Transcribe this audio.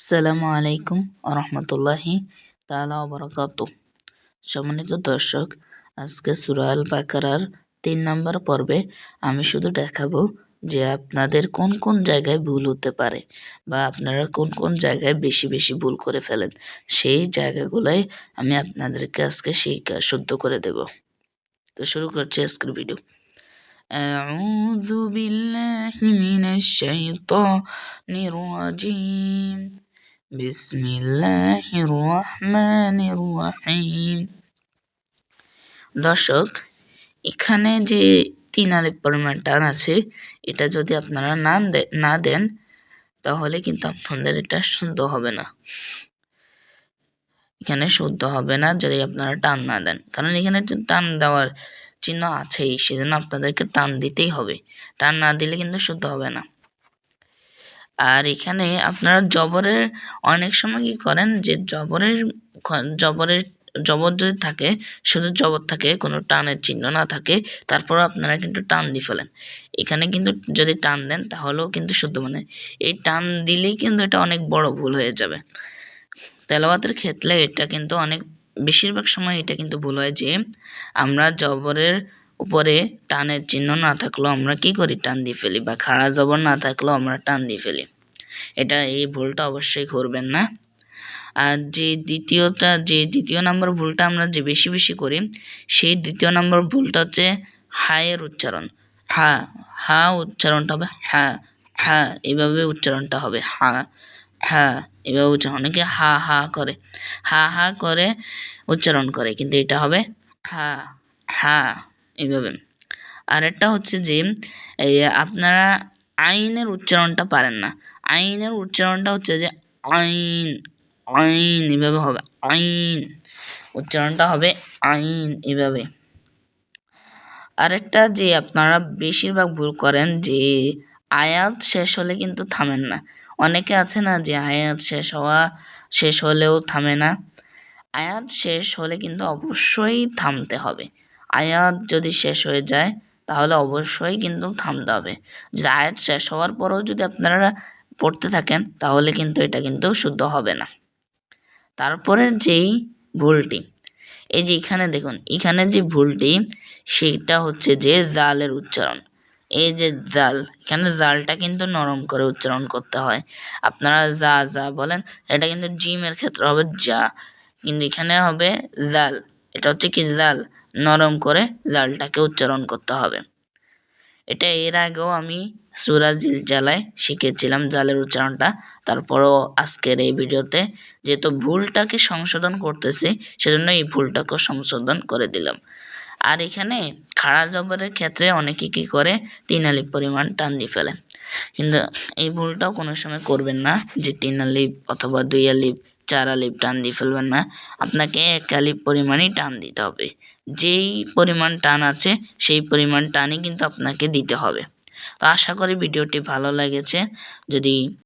আসসালামু আলাইকুম রহমতুল্লাহি তালা বরকাত সম্মানিত দর্শক আজকে সুরাল বাকারার তিন নম্বর পর্বে আমি শুধু দেখাবো যে আপনাদের কোন কোন জায়গায় ভুল হতে পারে বা আপনারা কোন কোন জায়গায় বেশি বেশি ভুল করে ফেলেন সেই জায়গাগুলোয় আমি আপনাদেরকে আজকে সেই শুদ্ধ করে দেব তো শুরু করছি আজকের ভিডিও أعوذ بالله من الشيطان الرجيم بسم الله الرحمن الرحيم দর্শক এখানে যে তিন আলিফ পরিমাণ টান আছে এটা যদি আপনারা না না দেন তাহলে কিন্তু আপনাদের এটা শুদ্ধ হবে না এখানে শুদ্ধ হবে না যদি আপনারা টান না দেন কারণ এখানে টান দেওয়ার চিহ্ন আছেই সেজন্য আপনাদেরকে টান দিতেই হবে টান না দিলে কিন্তু শুদ্ধ হবে না আর এখানে আপনারা জবরের, অনেক সময় কি করেন যে জবরের জবরের, জবর যদি থাকে, শুধু জবর থাকে, কোনো টানের চিহ্ন না থাকে তারপর আপনারা কিন্তু টান দিয়ে ফেলেন। এখানে কিন্তু যদি টান দেন, তাহলেও কিন্তু শুদ্ধ মানে এই টান দিলেই কিন্তু এটা অনেক বড় ভুল হয়ে যাবে। তেলাওয়াতের ক্ষেত্রে এটা কিন্তু অনেক, বেশিরভাগ সময় এটা কিন্তু ভুল হয় যে, আমরা জবরের উপরে টানের চিহ্ন না থাকলেও আমরা কি করি? টান দিয়ে ফেলি বা খাড়া জবর না থাকলেও আমরা টান দিয়ে ফেলি। এটা এই ভুলটা অবশ্যই করবেন না। আর যে দ্বিতীয়টা, যে দ্বিতীয় নম্বর ভুলটা আমরা যে বেশি বেশি করি, সেই দ্বিতীয় নম্বর ভুলটা হচ্ছে হায়ের উচ্চারণ। হা হা উচ্চারণটা হবে হা হা, এভাবে উচ্চারণটা হবে হা হা, এভাবে উচ্চারণ। অনেকে হা হা করে, হা হা করে উচ্চারণ করে, কিন্তু এটা হবে হা হা। এইভাবে। আরেকটা হচ্ছে যে আপনারা আইনের উচ্চারণটা পারেন না। আইনের উচ্চারণটা হচ্ছে যে, আইন আইন এভাবে হবে, আইন। উচ্চারণটা হবে আইন এভাবে আরেকটা যে, আপনারা বেশিরভাগ ভুল করেন যে, আয়াত শেষ হলে কিন্তু থামেন না। অনেকে আছে না যে, আয়াত শেষ হওয়া, শেষ হলেও থামে না। আয়াত শেষ হলে কিন্তু অবশ্যই থামতে হবে। আয়াত যদি শেষ হয়ে যায়, তাহলে অবশ্যই কিন্তু থামতে হবে। যদি আয়াত শেষ হওয়ার পরেও যদি আপনারা পড়তে থাকেন, তাহলে কিন্তু এটা কিন্তু শুদ্ধ হবে না। তারপরে যেই ভুলটি, এই যে এখানে দেখুন, এখানে যে ভুলটি, সেটা হচ্ছে যে জালের উচ্চারণ। এই যে জাল, এখানে জালটা কিন্তু নরম করে উচ্চারণ করতে হয়। আপনারা যা যা বলেন, এটা কিন্তু জিমের ক্ষেত্রে হবে যা, কিন্তু এখানে হবে জাল। এটা হচ্ছে কি লাল, নরম করে লালটাকে উচ্চারণ করতে হবে। এটা এর আগেও আমি সুরা জ্বালায় শিখেছিলাম জালের উচ্চারণটা। তারপরও আজকের এই ভিডিওতে যেহেতু ভুলটাকে সংশোধন করতেছি, সেজন্য এই ভুলটাকে সংশোধন করে দিলাম। আর এখানে খাড়া জবরের ক্ষেত্রে অনেকে কী করে? তিন আলিপ পরিমাণ টান দিয়ে ফেলে। কিন্তু এই ভুলটাও কোনো সময় করবেন না যে তিন আলিপ অথবা দুই আলিপ চার আলিপ টান দিয়ে ফেলবেন না। আপনাকে এক আলিপ পরিমাণই টান দিতে হবে। যেই পরিমাণ টান আছে, সেই পরিমাণ টানই কিন্তু আপনাকে দিতে হবে। তো আশা করি ভিডিওটি ভালো লেগেছে। যদি